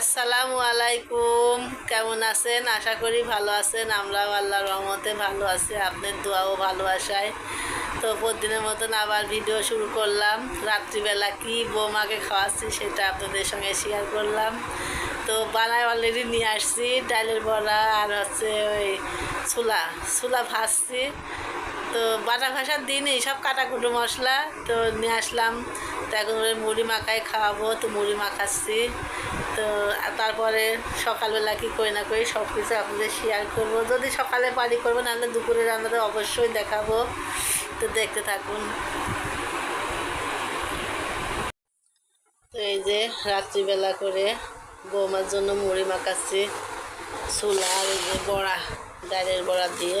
আসসালামু আলাইকুম। কেমন আছেন? আশা করি ভালো আছেন। আমরাও আল্লাহর রহমতে ভালো আছি। আপনার দোয়াও ভালোবাসায় তো প্রতিদিনের মতন আবার ভিডিও শুরু করলাম। রাত্রিবেলা কি বৌমাকে খাওয়াচ্ছি সেটা আপনাদের সঙ্গে শেয়ার করলাম। তো বানায় অলরেডি নিয়ে আসছি। ডালের বড়া আর হচ্ছে ওই ছোলা। ছোলা ভাজছি। তো বাটা ভাষার দিন এইসব কাটাকুটো মশলা, তো নিয়ে আসলাম। তো এখন মুড়ি মাখায় খাওয়াবো, তো মুড়ি মাখাচ্ছি। তো তারপরে সকালবেলা কি করি না করি সব কিছু আপনাদের শেয়ার করব। যদি সকালে পারি করব, নাহলে দুপুরে রান্নাতে অবশ্যই দেখাবো। তো দেখতে থাকুন। তো এই যে রাত্রিবেলা করে বৌমার জন্য মুড়ি মাখাচ্ছি, ছোলা আর এই যে বড়া, ডালের বড়া দিয়ে।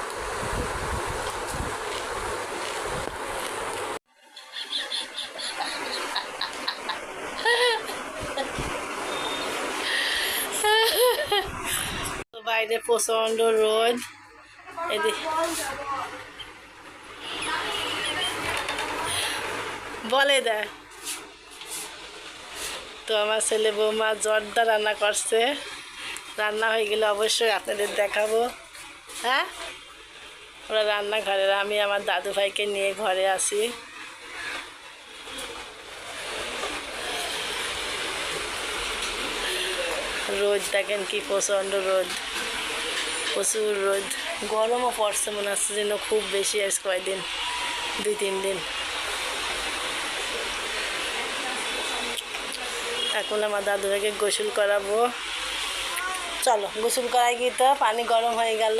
প্রচণ্ড রোদ বলে দেয় তো আমার ছেলে বৌমা জর্দা রান্না করছে। রান্না হয়ে গেলে অবশ্যই আপনাদের দেখাবো। হ্যাঁ? ওরা রান্নাঘরের আমি আমার দাদু ভাইকে নিয়ে ঘরে আসি। রোদ দেখেন কি প্রচণ্ড রোদ। প্রচুর রোদ। গরমও পড়ছে, মনে হচ্ছে যেন খুব বেশি আছে কয়দিন? দুই, তিন দিন। এখন আমার দাদু ভাইকে গোসল করাবো। চলো, গোসল করাই গিয়ে তো, পানি গরম হয়ে গেল।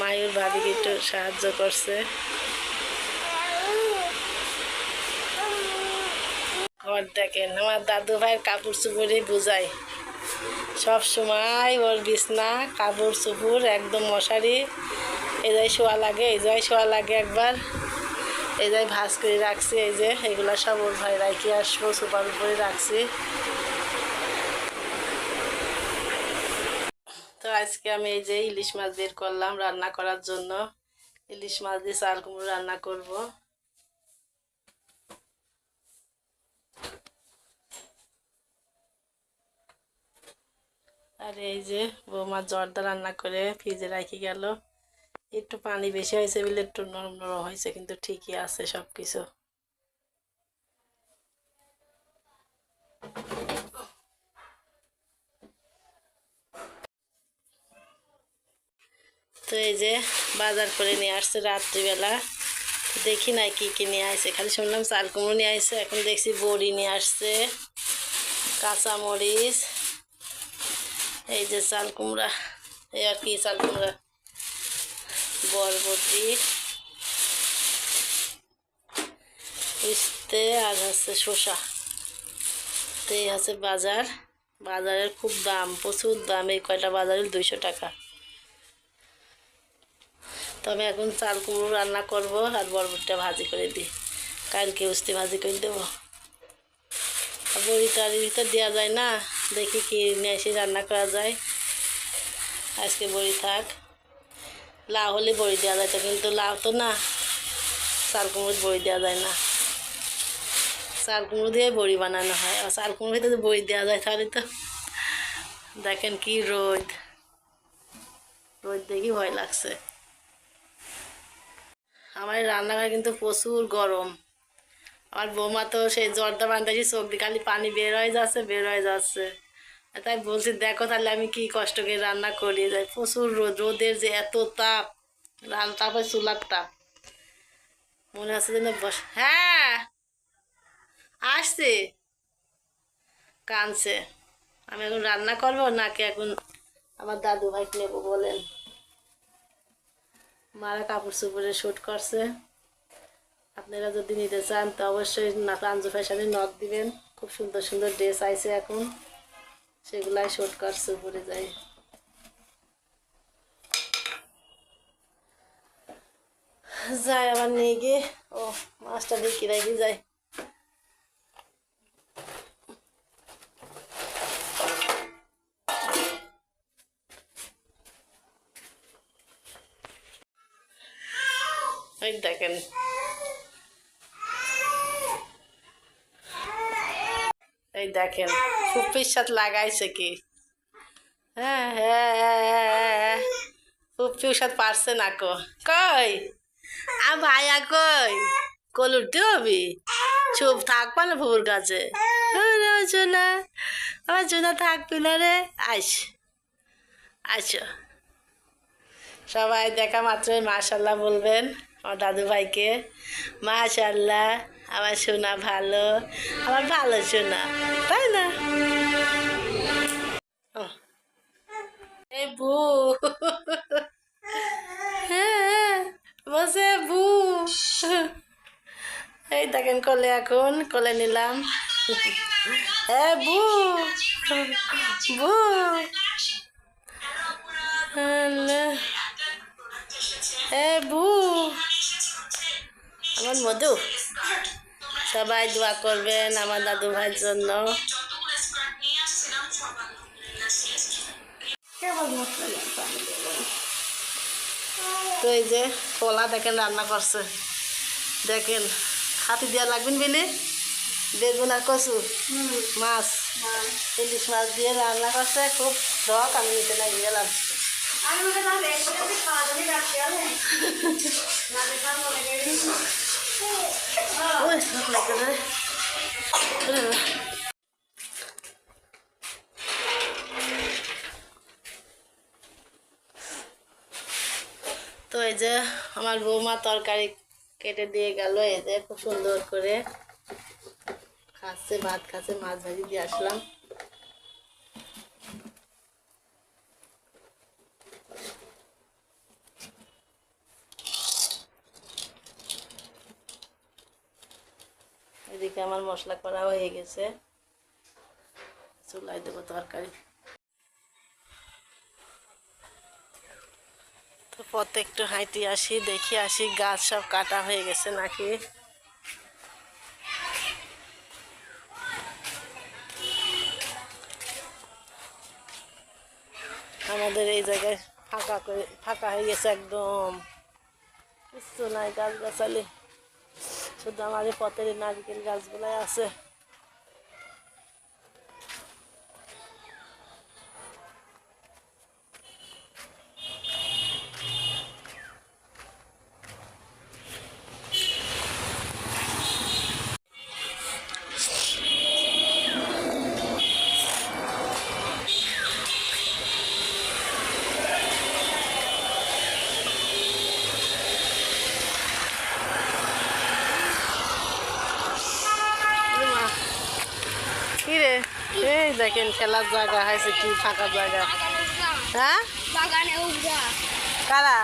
মায়ুর ভাবিকে একটু সাহায্য করছে। ঘর দেখেন, আমার দাদু ভাইয়ের কাপড় চুপড়ে বুঝাই সব সময় ওর বিছনা, কাপড় চুপুর একদম মশারি। এই যাই শোয়া লাগে এই যাই শোয়া লাগে একবার। এই যাই ভাজ করে রাখছি, এই যে এগুলো সব ওর ভাই রাখি আসব সুপার উপরে রাখছি। তো আজকে আমি এই যে ইলিশ মাছ বের করলাম রান্না করার জন্য। ইলিশ মাছ দিয়ে চাল কুমড়ো রান্না করব। আর এই যে বৌমা জর্দা রান্না করে ফ্রিজে রাখি গেল। একটু পানি বেশি হয়েছে বলে একটু নরম নরম হয়েছে, কিন্তু ঠিকই আছে সব কিছু তো এই যে বাজার করে নিয়ে আসছে রাত্রিবেলা। দেখি না কি কি নিয়ে আসছে, খালি শুনলাম চাল কুমড়ো নিয়ে আসছে, এখন দেখছি বড়ি নিয়ে আসছে কাঁচা মরিচ এই যে চাল কুমড়া, এই আর কি চাল কুমড়া। বরবটি উস্তে আর হচ্ছে শসা। তো এই হচ্ছে বাজার। বাজারের খুব দাম, প্রচুর দাম। এই কয়টা বাজারের দুইশো টাকা। তো আমি এখন চাল কুমড়ো রান্না করব আর বরবটিটা ভাজি করে দিই। কালকে উস্তে ভাজি করে দেবো। এর ভিতর দেওয়া যায় না। দেখি কি নিয়ে এসে রান্না করা যায়। আজকে বড়ি থাক। লাউ হলে বড়ি দেওয়া যায় তো, কিন্তু লাউ তো না, চাল কুমড়ো বড়ি দেওয়া যায় না। চাল কুমড়ো দিয়ে বড়ি বানানো হয়। আর চাল কুমড়ো ভিতরে বড়ি দেওয়া যায় তাহলে তো দেখেন কি রোদ। রোদ দেখি ভয় লাগছে। আমার রান্নাঘরে কিন্তু প্রচুর গরম। আমার বৌমা তো সেই জর্দা বান্ধাছি চোখ দিয়ে খালি পানি বের হয়ে যাচ্ছে, বের হয়ে যাচ্ছে। তাই বলছি, দেখো তাহলে আমি কি কষ্ট করে রান্না করি? যাই প্রচুর রোদ, রোদের যে এত তাপ রান তাপে চুলার তাপ। মনে আছে যেন বস হ্যাঁ আসছে। কানছে আমি এখন রান্না করব নাকি এখন আমার দাদু ভাই নেব বলেন? মারা কাপড় চোপড়ে শ্যুট করছে। আপনারা যদি নিতে চান, তো অবশ্যই প্রাঞ্জু ফ্যাশনে নখ দিবেন। খুব সুন্দর সুন্দর ড্রেস আইছে এখন। সেগুলাই শর্ট পরে যায়। যায় আবার নিয়ে গিয়ে, ও, মাছটা বিক্রি রাখি যায়। দেখেন এই দেখেন ফুপির সাথে লাগাইছে কি? হ্যাঁ হ্যাঁ হ্যাঁ, হ্যাঁ ফুপির সাথে পারছে না কো। কই? আ ভাইয়া কই? কল উঠতে হবি? চুপ থাকবা না ফুপুর কাছে। চুনা আমার চুনা থাকবি না রে। আইস আইসো। সবাই দেখা মাত্রই মাশাল্লাহ বলবেন। আমার দাদু ভাইকে মাশাল্লাহ আমার সোনা ভালো, আমার ভালো সোনা, তাই না? বু হ্যাঁ বসে বু এই দেখেন কলে এখন, কলে নিলাম। হ্যাঁ বু বু এ বু আমার মধু? সবাই দোয়া করবেন আমার দাদু ভাইয়ের জন্য। তো এই যে কলা দেখেন রান্না করছে। দেখেন হাতি দেওয়া লাগবেন বিলি বেগুন আর কচু? মাছ? ইলিশ মাছ দিয়ে রান্না করছে খুব ধক আমি নিতে লাগি গেলাম ওরে তো এই যে আমার বৌমা তরকারি কেটে দিয়ে গেল, এই যে খুব সুন্দর করে খাচ্ছে, ভাত খাচ্ছে, মাছ ভাজি দিয়ে আসলাম। এদিকে আমার মশলা করা হয়ে গেছে। চুলাই দেবো তরকারি। তো পথে একটু আসি, দেখি আসি, গাছ সব কাটা হয়ে গেছে নাকি? আমাদের এই জায়গায় ফাঁকা করে, ফাঁকা হয়ে গেছে একদম। কিছু নাই গাছ গাছালি শুধু আমাদের পথের নারকেল গাছগুলাই আছে। দেখেন খেলার জায়গা হয়েছে কি ফাঁকা জায়গা। হ্যাঁ? কারা?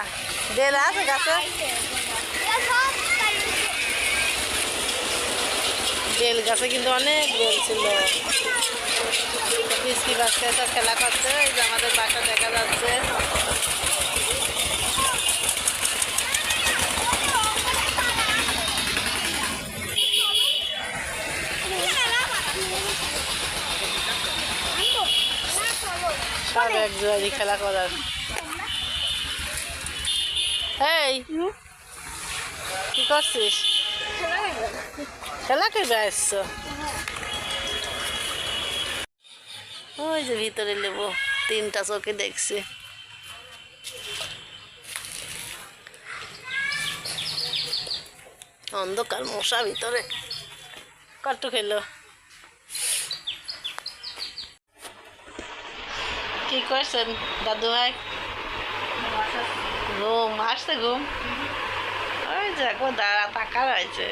বেল আছে গাছে? বেল গাছে কিন্তু অনেক বেল ছিল। পিসকি বাচ্চা সব খেলা করছে এই যে আমাদের বাসা দেখা যাচ্ছে। সব এক জোয়ারি খেলা করার। এই, কি করছিস? খেলা করবে আসছো? ওই যে ভিতরে নেব তিনটা চোখে দেখছি। অন্ধকার মশা ভিতরে। কট্টু খেলো। কি করছেন? দাদু ভাই? ঘুম, আসছে ঘুম? ওই দেখো দাঁড়া টাকা রয়েছে।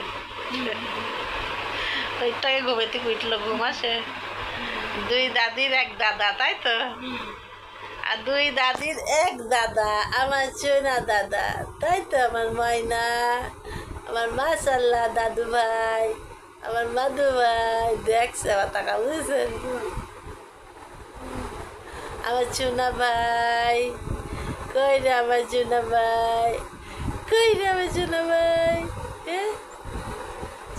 ওইটাকে ঘুমেতে উঠল, ঘুম আসে। দুই দাদির এক দাদা, তাই তো? আর দুই দাদির এক দাদা, আমার চুনা দাদা, তাই তো? আমার ময়না, আমার মাশাল্লাহ দাদু ভাই, আমার মাদু ভাই। দেখছে আমার টাকা বুঝেছেন? আমার চুনা ভাই কই রে আমার চুনা ভাই কই রে আমার চুনা ভাই হ্যাঁ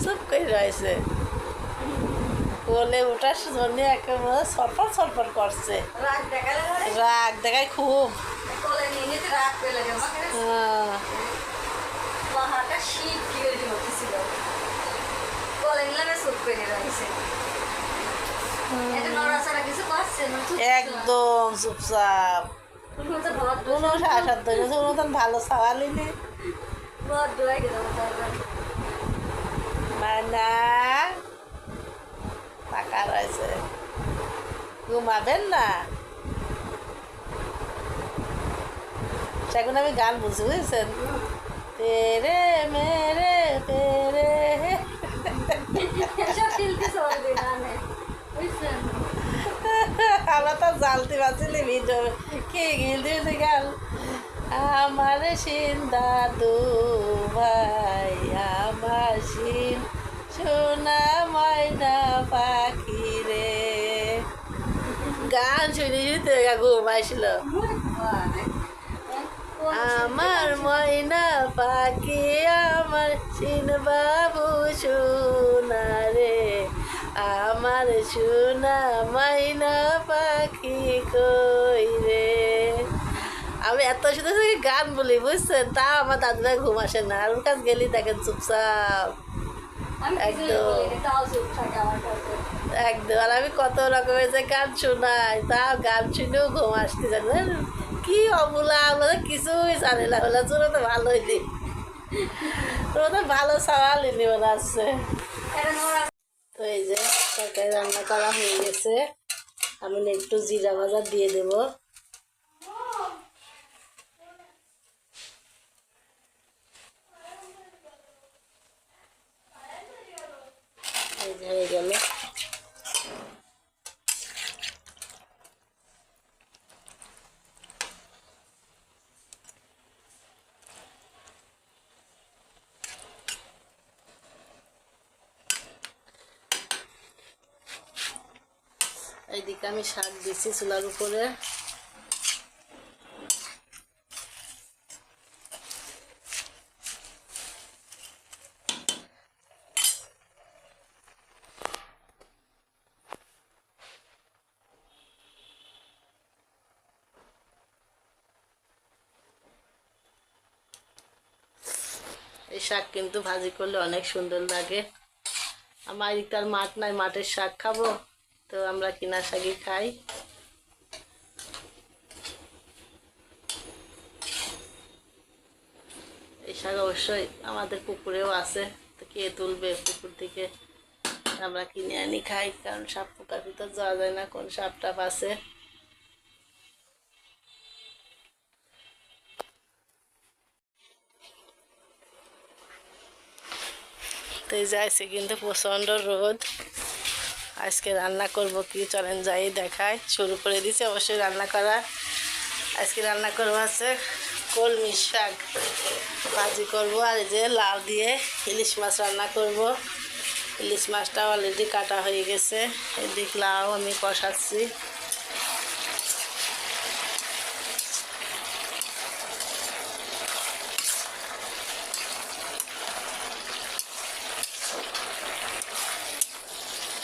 সব কই রয়েছে কোলে ওঠার জন্য একেবারে সরপর সরপর করছে রাগ দেখায় খুব। শীত কি হতেছিল কোলে নিলে সুপ করে রয়েছে এটা নড়াচড়া কিছু করছে না একদম চুপচাপ। কোনো কোনো ভালো নেই মানা, টাকা রয়েছে। ঘুমাবেন না। সেগুলো আমি গান বুঝি বুঝছেন? তেরে মেরে তেরে এসব শিল্পী চলবে গানে বুঝছেন আমরা তো জালতি বাঁচিলি ভিডিও কি গিলদি গাল। আমার সিন দাদু ভাই, আমার সিন সোনা ময়না পাখি রে। গান শুনি শুনতে ঘুম আসলো। আমার ময়না পাখি, আমার সিন বাবু রে আমার সোনা মাইনা পাখি কই রে? আমি এত শুধু গান বলি বুঝছেন? তাও আমার দাদুভাই ঘুম আসে না। আর কাছে গেলি দেখেন চুপচাপ। একদম। আর আমি কত রকমের যে গান শোনাই তাও গান শুনেও ঘুম আসতে জানেন কি অবলা আমরা কিছুই জানি না। বলে তোরা তো ভালোই নি তোরা তো ভালো সওয়ালই মনে আসছে তো এই যে তরকারি রান্না করা হয়ে গেছে। আমি একটু জিরা ভাজা দিয়ে দেব। হয়ে গেল। এইদিকে আমি শাক দিচ্ছি চুলার উপরে। এই শাক কিন্তু ভাজি করলে অনেক সুন্দর লাগে। আমার এদিকটার মাঠ নাই, মাঠের শাক খাব। তো আমরা কিনা শাকই খাই। এই শাক অবশ্যই আমাদের পুকুরেও আছে, তো কে তুলবে পুকুর থেকে আমরা কিনে আনি খাই, কারণ সাপ পোকার ভিতর যাওয়া যায় না কোন সাপ টাপ আছে। তো যাইছে কিন্তু প্রচণ্ড রোদ। আজকে রান্না করব কি চলেন যাই দেখায় শুরু করে দিছে, অবশ্যই রান্না করা আজকে রান্না করব আছে কলমি শাক। ভাজি করব আর এই যে লাউ দিয়ে ইলিশ মাছ রান্না করব। ইলিশ মাছটা অলরেডি কাটা হয়ে গেছে। এদিক লাউ আমি কষাচ্ছি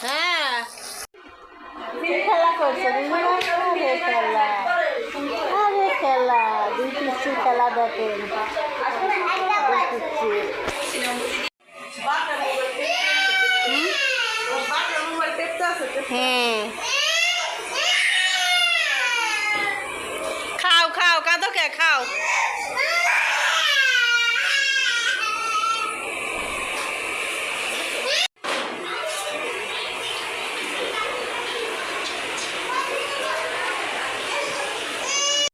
হ্যাঁ কি খেলা করছে দিদিমা আরে খেলা আরে খেলা দুই পিসি খেলা হুম খাও খাও কাঁদো কে? খাও।